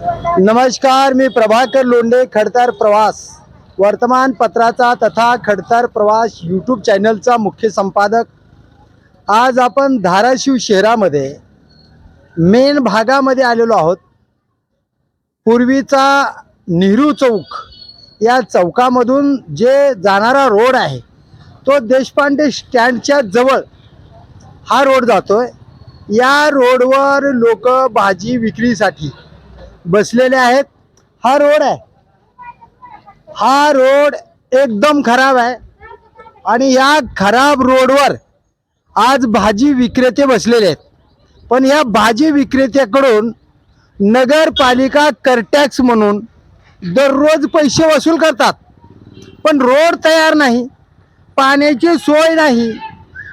नमस्कार मी प्रभाकर लोंढे खडतर प्रवास. वर्तमानपत्राचा तथा खडतर प्रवास यूट्यूब चॅनलचा मुख्य संपादक. आज आपण धाराशिव शहरामध्ये मेन भागामध्ये आलेलो आहोत. पूर्वीचा नेहरू चौक या चौकामधून जे जाणारा रोड आहे तो देशपांडे स्टँडच्या जवळ हा रोड जातोय. या रोडवर लोक भाजी विक्रीसाठी बसलेले आहेत. हा रोड आहे. हा रोड एकदम खराब आहे. आणि या खराब रोडवर आज भाजी विक्रेते बसलेले आहेत. पण या भाजी विक्रेत्याकडून नगरपालिका करटॅक्स म्हणून दररोज पैसे वसूल करतात. पण रोड तयार नाही. पाण्याची सोय नाही.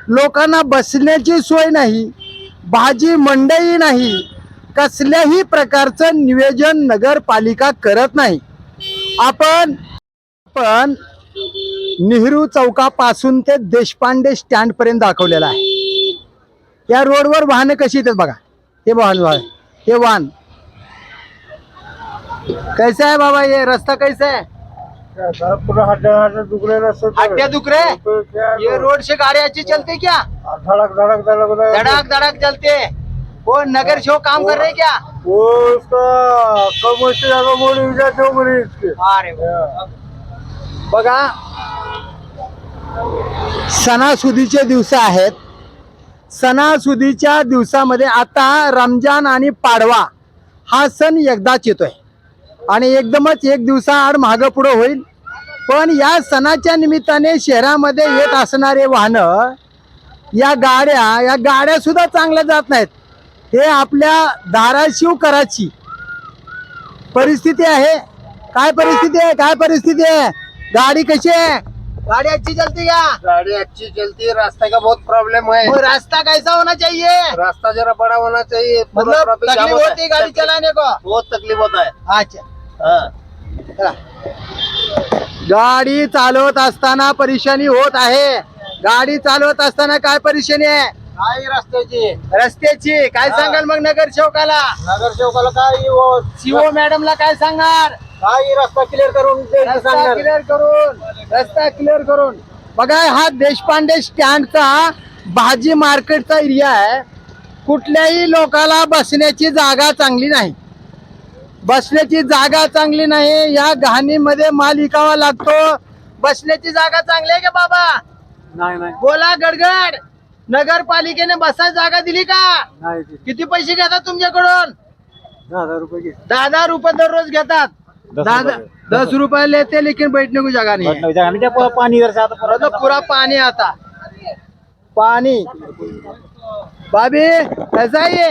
लोकांना बसण्याची सोय नाही. भाजी मंडई नाही. कसल्याही प्रकारचं नियोजन नगरपालिका करत नाही. आपण आपण नेहरू चौकापासून ते देशपांडे स्टँडपर्यंत दाखवलेला आहे. या रोडवर वाहनं कशी येतात बघा. हे वाहन वाहन हे वाहन. कैसा आहे बाबा हे? रस्ता कैसा आहे? पूरा हड्डा हड्डा दुखने रस्ते क्या ये रोड से गाड़ी अच्छी चलती क्या? धड़क धड़क धड़क धड़क. धड़क धड़क चलते. वो नगर शो काम कर रहे क्या? वो उसका कम से ज्यादा मेरी इसके। अरे बघा सणासुदीचे दिवस आहेत. सणासुदीच्या दिवसामध्ये आता रमजान आणि पाडवा हा सण एकदाच येतोय. आणि एकदमच एक दिवसाआड मागं पुढं होईल. पण या सणाच्या निमित्ताने शहरामध्ये येत असणारे वाहनं या गाड्या या गाड्या सुद्धा चांगल्या जात नाहीत. हे आपल्या धाराशिव कराची परिस्थिती आहे. काय परिस्थिती आहे? काय परिस्थिती आहे? गाडी कशी आहे? गाड़ी अच्छी चलती क्या गाड़ी अच्छी चलती. है रास्ते का बहुत प्रॉब्लम है और रास्ता कैसा होना चाहिए? रास्ता जरा बड़ा होना चाहिए. मतलब तकलीफ होता है. गाड़ी चलाने को? बहुत तकलीफ होता है. अच्छा. हाँ। चला. गाडी चालवत असताना परेशानी होत आहे. गाडी चालवत असताना काय परेशानी आहे? रस्त्याची? रस्त्याची. काय हा. सांगाल मग नगर सेवकाला नगर सेवकाला काही वो- सीओ मॅडमला काय सांगणार? काही रस्ता क्लिअर करून रस्ता सांगणार. क्लिअर करून रस्ता क्लिअर करून. बघा हा देशपांडे स्टँडचा भाजी मार्केटचा एरिया आहे. कुठल्याही लोकाला बसण्याची जागा चांगली नाही. बसण्याची जागा चांगली नाही. या घाणीमध्ये माल विकावा लागतो. बसण्याची जागा चांगली आहे का बाबा? नाही नाही. बोला गडगड. नगरपालिकेने बसायची जागा दिली का? नाही. किती पैसे घेतात तुमच्याकडून? दहा हजार रुपये घे. दहा दहा रुपये दररोज घेतात. दस दहा रुपये. दस रुपये लेते लेकिन बैठने को जगह नहीं. है आणि त्या प- पाणी जर आता पूरा तो पूरा पानी आता. पानी भाभी कैसा है ये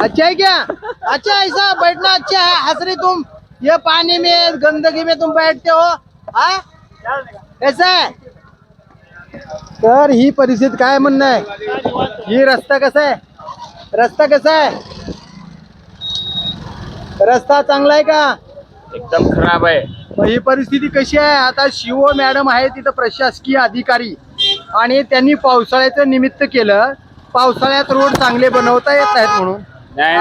अच्छा है क्या? अच्छा ऐसा? बैठना अच्छा है. हंस रही तुम. ये पानी में गंदगी में तुम बैठते हो हाँ? कैसा है? तर ही परिस्थिती काय म्हणणं आहे? ही रस्ता कसा आहे? रस्ता कसा आहे? रस्ता चांगला आहे का? एकदम खराब आहे. ही परिस्थिती कशी आहे? आता शिव मॅडम आहे तिथं प्रशासकीय अधिकारी आणि त्यांनी पावसाळ्याचं निमित्त केलं. पावसाळ्यात रोड चांगले बनवता येत नाहीत म्हणून.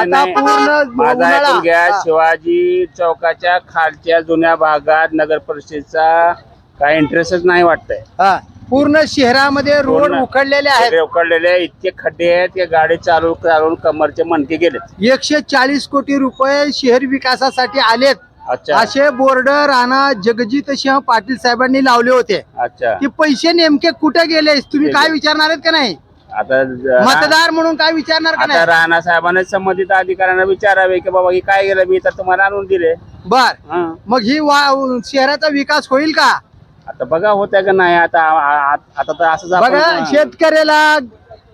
नाही पूर्ण घ्या. शिवाजी चौकाच्या खालच्या जुन्या भागात नगर परिषदेचा काय इंटरेस्टच नाही वाटतंय. हा. पूर्ण शहरामध्ये रोड पूर्ण. उखडलेले आहेत. उकडलेले इतके खड्डे आहेत की गाडी चालू चालवून कमरचे मणके गेलेत. एकशे चाळीस कोटी रुपये शहर विकासासाठी आलेत. अच्छा. असे बोर्ड राणा जगजित सिंह पाटील साहेबांनी लावले होते. अच्छा. की पैसे नेमके कुठे गेले? तुम्ही काय गेले. विचारणार आहेत का नाही? आता ज- मतदार म्हणून काय विचारणार का आता नाही? राणा साहेबांनी संबंधित अधिकाऱ्यांना विचारावे की बाबा हे काय गेलं? मी तर तुम्हाला आणून दिले. बर. हं. मग ही वा- शहराचा विकास होईल का? आता बघा होत्या का नाही आता आ- आ- आता तर असंच आपण- बघा शेतकऱ्याला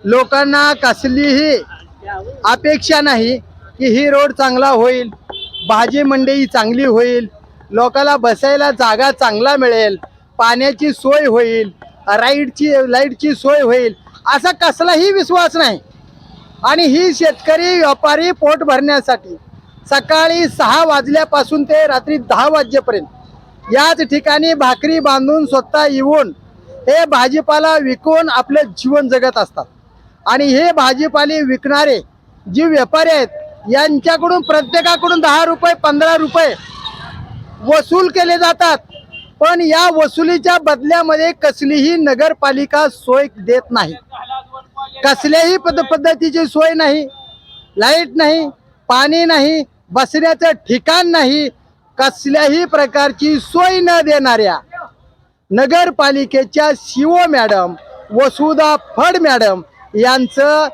लोकांना कसलीही अपेक्षा नाही की ही रोड चांगला होईल भाजी मंडई चांगली होईल लोकांना बसायला जागा चांगला मिळेल पाण्याची सोय होईल राईटची लाईटची सोय होईल असा कसलाही विश्वास नाही. आणि ही शेतकरी व्यापारी पोट भरण्यासाठी सकाळी सहा वाजल्यापासून ते रात्री दहा वाजेपर्यंत याच ठिकाणी भाकरी बांधून स्वतः येऊन हे भाजीपाला विकून आपले जीवन जगत असतात. आणि हे भाजीपाले विकणारे जे व्यापारी आहेत यांच्याकडून प्रत्येकाकडून दहा रुपये पंधरा रुपये वसूल केले जातात. पण या वसुलीच्या बदल्यामध्ये कसलीही नगरपालिका सोय देत नाही. कसल्याही पद पद्धतीची सोय नाही. लाइट नाही पाणी नाही बसण्याचं ठिकाण नाही कसल्याही प्रकारची सोय न देणाऱ्या नगरपालिकेच्या शिव मॅडम वसुधा फड मॅडम यांचं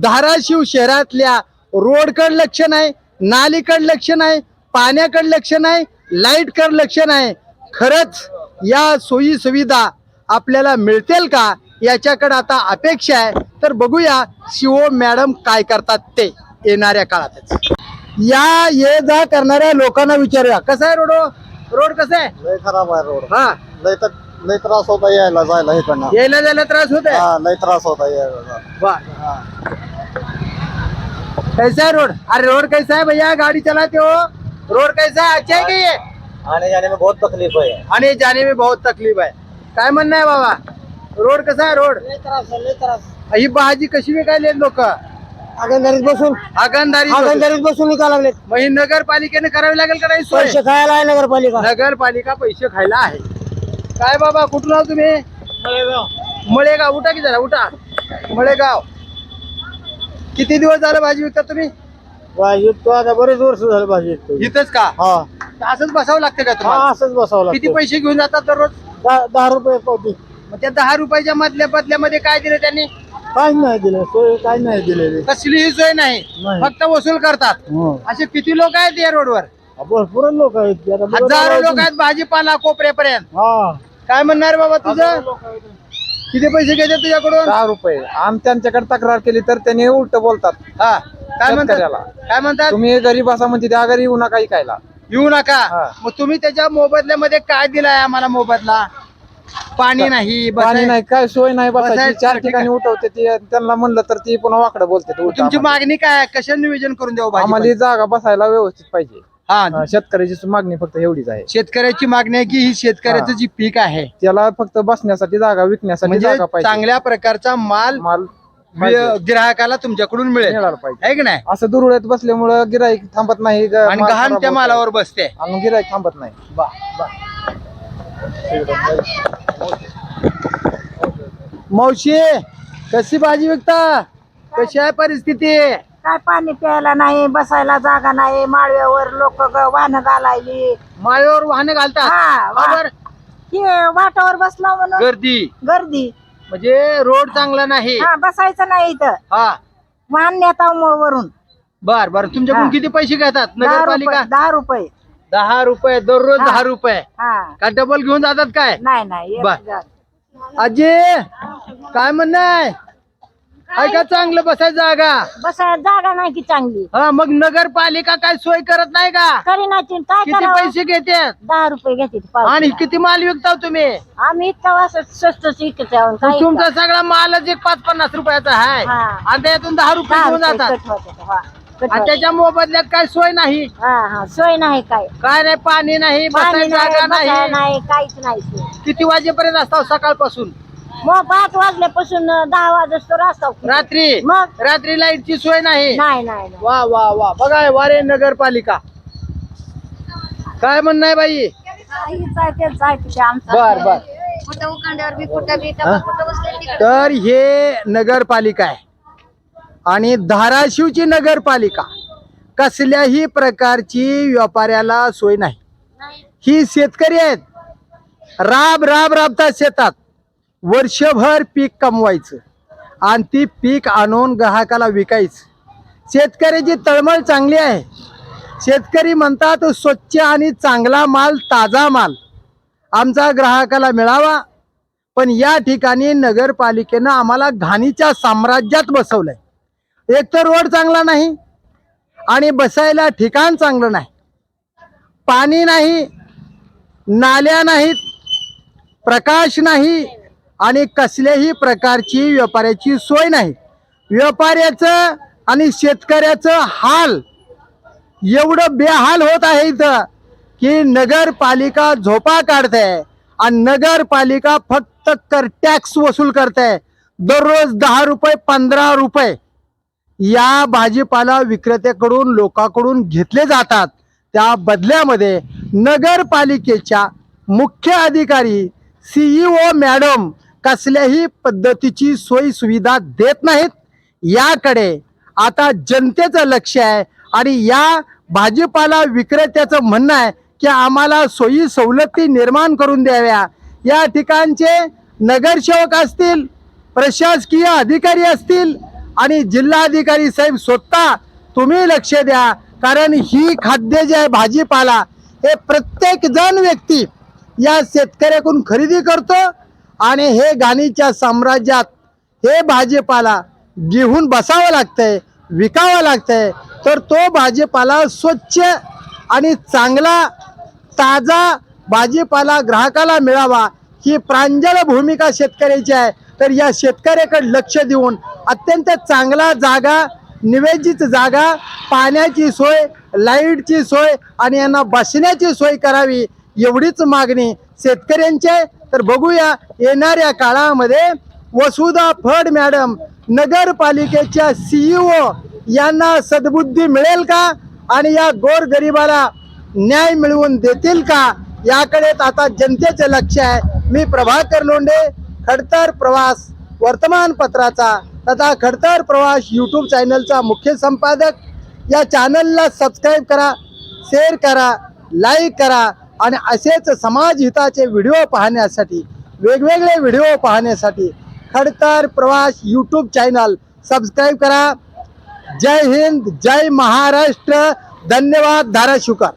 धाराशिव शहरातल्या रोडकड लक्ष नाही नालीकड लक्ष नाही पाण्याकड लक्ष नाही लाईटकड लक्ष नाही. खरंच या सोयी सुविधा आपल्याला मिळतील का? याच्याकडे आता अपेक्षा आहे. तर बघूया शिव मॅडम काय करतात ते येणाऱ्या काळातच. या ये जा करणाऱ्या लोकांना विचारूया. कसा आहे रोड? रोड कसा आहे? लय खराब आहे रोड. हा. लय तर लय त्रास होता यायला जायला इकडनं. यायला जायला त्रास होत आहे हा लय त्रास होता यायला. जायला. वाह। कैसा है रोड? अरे रोड कैसा है भैया? गाड़ी चलाते हो. रोड कैसा है? अच्छा है कि ये? आने जाने में बहुत तकलीफ है। आने जाने में बहुत तकलीफ आहे काय म्हणणं आहे बाबा? रोड कसा आहे रोड? लय त्रास लय त्रास. ही भाजी कशी विकायले लोक? आगंदारीत बसून आगंदारी आगंदारीत बसून निघा लागले मग ही नगरपालिकेने करावी लागेल का नाही सोय? पैसे खायला आहे नगरपालिका. नगरपालिका पैसे खायला आहे. काय बाबा कुठून आहो तुम्ही? मळेगाव. उठा की जरा उठा. मळेगाव. किती दिवस झालं भाजी विकता तुम्ही? भाजी तो आता बरेच वर्ष झाले भाजी विकतोय. इथंच का? हा. असंच बसावं लागतं का हा तुम्हाला असंच बसावं किती लागतं पैसे घेऊन जातात दररोज? दहा दहा रुपये पावती. मग त्या दहा रुपयाच्या मधल्या बदल्यामध्ये काय दिलं त्यांनी? काय नाही दिलं सोय काय नाही दिलेली. कसलीही सोय नाही नाही. फक्त वसूल करतात. असे किती लोक आहेत या रोडवर? भरपूर लोक आहेत. आता हजारो. लोक आहेत भाजीपाला कोपऱ्यापर्यंत. हा. काय म्हणणार बाबा तुझं? किती पैसे घेतात तुझ्याकडून? दहा रुपये. आणि त्यांच्याकडे तक्रार केली तर त्यांनी उलट बोलतात. हा. काय म्हणतात? शेतकऱ्याला. काय म्हणतात? तुम्ही गरीब असा म्हणजे त्या घरी येऊ नका इकायला येऊ नका. हा. मग तुम्ही त्याच्या मोबदल्यामध्ये काय दिलाय आम्हाला मोबदला? पाणी नाही पाणी नाही काय सोय नाही बसायची बसायचं चार ठिकाण. उठवते ती त्यांना म्हणलं तर ती पुन्हा वाकडं बोलते ते उलटं तुमची आम्हाला. मागणी काय आहे? कशा नियोजन करून देऊ आम्हाला भाजी ही जागा बसायला व्यवस्थित पाहिजे हा हा, शेतकऱ्याची मागणी फक्त एवढीच आहे शेतकऱ्याची मागणी आहे की ही शेतकऱ्याचं हा. जी पीक आहे त्याला फक्त बसण्यासाठी जागा विकण्यासाठी म्हणजे जागा पाहिजे चांगल्या प्रकारचा माल माल पाहिजे. ग्राहकाला तुमच्याकडून मिळेल पाहिजे आहे की नाही असं दुरुळ्यात बसल्यामुळं गिराईक थांबत नाही ग- आणि माल गहाण त्या. मालावर बसते आणि गिराईक थांबत नाही मावशी कशी भाजी विकता? कशी आहे परिस्थिती? काय पाणी प्यायला नाही बसायला जागा नाही माळव्यावर लोक वाहन घालायली. माळेवर वाहने घालतात हा, बरोबर हे वाटावर बसला म्हणून. गर्दी. गर्दी. म्हणजे रोड चांगला नाही. हा बसायचं नाही इथं. हा. वाहन नेता वरून. बर बर. तुमच्याकडून हा. किती पैसे घेतात? दहा नगरपालिका? दहा रुपये. दहा रुपये दररोज. दहा रुपये. हा. का डबल घेऊन जातात काय? नाही नाही एक बर. हजार. आजी काय म्हणणं आहे आहे का चांगलं बसायचं जागा. बसायला जागा नाही की चांगली. हा मग नगरपालिका काय सोय करत नाही का? तरी नाही काय किती करावं? पैसे घेतात? दहा रुपये घेते ती आणि. किती माल विकता तुम्ही? आम्ही इतका स्वस्त शिकत आहोत. मग काय तुमचा सगळा मालच एक पाच पन्नास रुपयाचा आहे. हा. आणि त्यातून दहा रुपये दहा घेऊन रुपये जातात. कट. हा, आणि. त्याच्या मोबदल्यात काय सोय नाही? हा हा सोय नाही काय. काय नाही पाणी नाही पाणी बसायला नाही जागा बसायला नाही. नाही काहीच नाही सोय. किती वाजेपर्यंत असतो सकाळपासून? मग पाच वाजल्यापासून दहा वाजतो रस्ता रात्री? मग? रात्री लाईटची सोय नाही? नाही नाही नाही. वा वा वा. बघा हे वारे नगरपालिका. काय म्हणणं आहे बाई. बर बर. कुठं उखांड्यावर बी कुठं बी हा? कुठं बसले तिकडं. तर हे नगरपालिका आहे. आणि धाराशिवची नगरपालिका कसल्याही प्रकारची व्यापाऱ्याला सोय नाही. ही शेतकरी आहेत. राब राब राबतात शेतात. वर्षभर पीक कमवायचं आणि ती पीक आणून ग्राहकाला विकायचं. शेतकऱ्याची तळमळ चांगली आहे. शेतकरी म्हणतात स्वच्छ आणि चांगला माल ताजा माल आमचा ग्राहकाला मिळावा. पण या ठिकाणी नगरपालिकेनं आम्हाला घाणीच्या साम्राज्यात बसवलंय. एक तर रोड चांगला नाही आणि बसायला ठिकाण चांगलं नाही. पाणी नाही नाल्या नाहीत प्रकाश नाही आणि कसल्याही प्रकारची व्यापाऱ्याची सोय नाही. व्यापाऱ्याचं आणि शेतकऱ्याचं हाल एवढं बेहाल होत आहे इथं की नगरपालिका झोपा काढते आणि नगरपालिका फक्त कर टॅक्स वसूल करते दररोज दहा रुपये पंधरा रुपये या भाजीपाला विक्रेत्याकडून लोकांकडून घेतले जातात. त्या बदल्यामध्ये नगरपालिकेच्या मुख्य अधिकारी सीईओ मॅडम कसल्याही पद्धतीची सोयी सुविधा देत नाहीत. याकडे आता जनतेचं लक्ष आहे आणि या भाजीपाला विक्रेत्याचं म्हणणं आहे की आम्हाला सोयी सवलती निर्माण करून द्याव्या. या ठिकाणचे नगरसेवक असतील प्रशासकीय अधिकारी असतील आणि जिल्हाधिकारी साहेब स्वतः तुम्ही लक्ष द्या. कारण ही खाद्य जे आहे भाजीपाला हे प्रत्येक जण व्यक्ती या शेतकऱ्याकडून खरेदी करतो आणि हे गाणीच्या साम्राज्यात हे भाजीपाला घेऊन बसावं लागतंय विकावं लागतंय. तर तो भाजीपाला स्वच्छ आणि चांगला ताजा भाजीपाला ग्राहकाला मिळावा ही प्रांजळ भूमिका शेतकऱ्याची आहे. तर या शेतकऱ्याकडे लक्ष देऊन अत्यंत चांगला जागा निवेदित जागा पाण्याची सोय लाईटची सोय आणि यांना बसण्याची सोय करावी एवढीच मागणी शेतकऱ्यांची आहे. तर बघूया येणाऱ्या काळामध्ये वसुधा फड मॅडम नगरपालिकेच्या सीईओ यांना सद्बुद्धी मिळेल का? आणि या गोरगरिबाला न्याय मिळवून देतील का? याकडे आता जनतेचे लक्ष आहे. मी प्रभाकर लोंढे खडतर प्रवास वर्तमानपत्राचा तथा खडतर प्रवास यूट्यूब चॅनलचा मुख्य संपादक. या चॅनलला सबस्क्राईब करा शेअर करा लाईक करा आणि असेच समाजहिताचे व्हिडिओ पाहण्यासाठी वेगवेगळे व्हिडिओ पाहण्यासाठी खडतर प्रवास यूट्यूब चॅनल सबस्क्राईब करा. जय हिंद जय महाराष्ट्र. धन्यवाद धाराशिवकर.